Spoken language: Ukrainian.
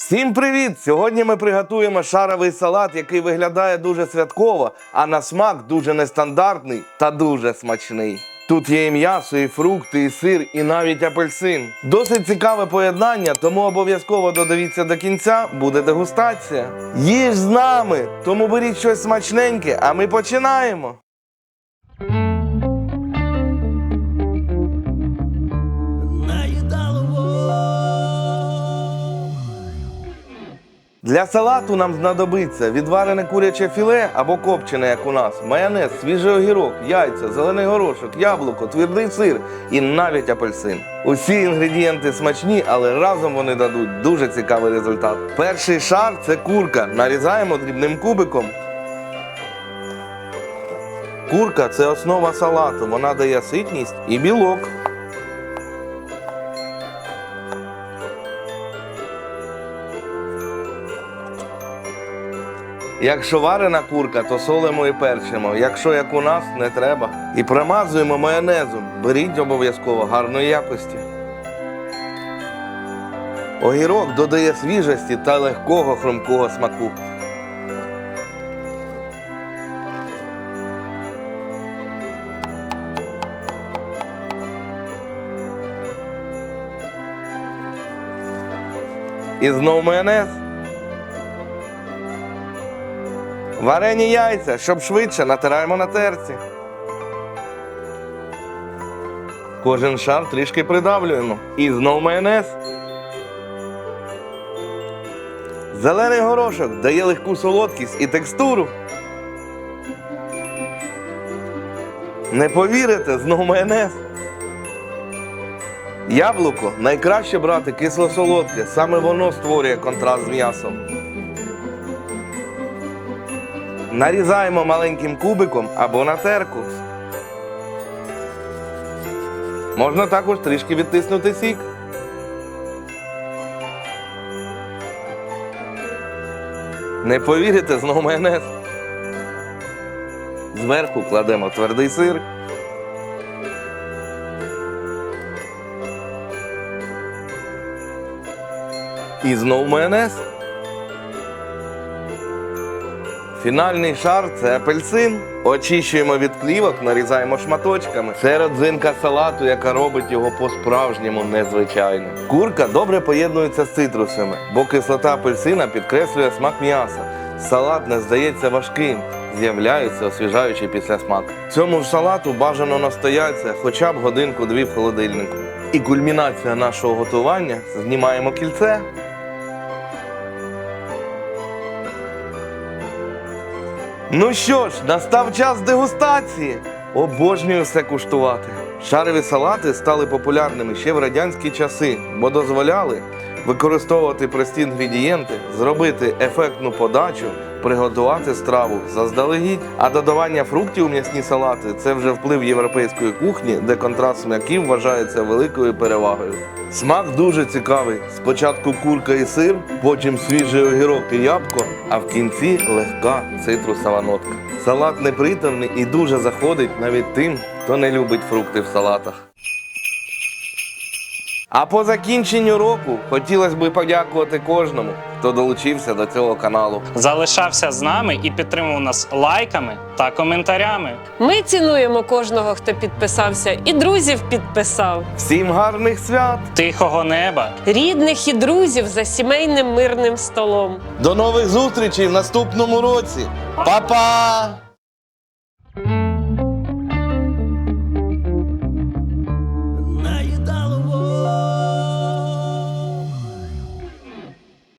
Всім привіт! Сьогодні ми приготуємо шаровий салат, який виглядає дуже святково, а на смак дуже нестандартний та дуже смачний. Тут є і м'ясо, і фрукти, і сир, і навіть апельсин. Досить цікаве поєднання, тому обов'язково додивіться до кінця, буде дегустація. Їж з нами, тому беріть щось смачненьке, а ми починаємо. Для салату нам знадобиться відварене куряче філе або копчене, як у нас, майонез, свіжий огірок, яйця, зелений горошок, яблуко, твердий сир і навіть апельсин. Усі інгредієнти смачні, але разом вони дадуть дуже цікавий результат. Перший шар це курка. Нарізаємо дрібним кубиком. Курка це основа салату. Вона дає ситність і білок. Якщо варена курка, то солимо і перчимо. Якщо як у нас, не треба. І промазуємо майонезом. Беріть обов'язково гарної якості. Огірок додає свіжості та легкого хрумкого смаку. І знов майонез. Варені яйця, щоб швидше натираємо на терці. Кожен шар трішки придавлюємо. І знов майонез. Зелений горошок дає легку солодкість і текстуру. Не повірите, знов майонез. Яблуко найкраще брати кисло-солодке, саме воно створює контраст з м'ясом. Нарізаємо маленьким кубиком або на терку. Можна також трішки відтиснути сік. Не повірите, знову майонез. Зверху кладемо твердий сир. І знову майонез. Фінальний шар це апельсин. Очищуємо від плівок, нарізаємо шматочками. Це родзинка салату, яка робить його по-справжньому незвичайним. Курка добре поєднується з цитрусами, бо кислота апельсина підкреслює смак м'яса. Салат не здається важким, з'являється освіжаючий післясмак. Цьому ж салату бажано настоятися хоча б годинку-дві в холодильнику. І кульмінація нашого готування знімаємо кільце. Ну що ж, настав час дегустації. Обожнюю все куштувати. Шарові салати стали популярними ще в радянські часи, бо дозволяли використовувати прості інгредієнти, зробити ефектну подачу, приготувати страву заздалегідь. А додавання фруктів у м'ясні салати це вже вплив європейської кухні, де контраст смаків вважається великою перевагою. Смак дуже цікавий. Спочатку курка і сир, потім свіжий огірок і ябко, а в кінці легка цитрусова нотка. Салат непритомний і дуже заходить навіть тим, хто не любить фрукти в салатах. А по закінченню року хотілося б подякувати кожному, хто долучився до цього каналу. залишався з нами і підтримував нас лайками та коментарями. Ми цінуємо кожного, хто підписався, і друзів підписав, Всім гарних свят! Тихого неба. рідних і друзів за сімейним мирним столом. До нових зустрічей в наступному році! Па-па!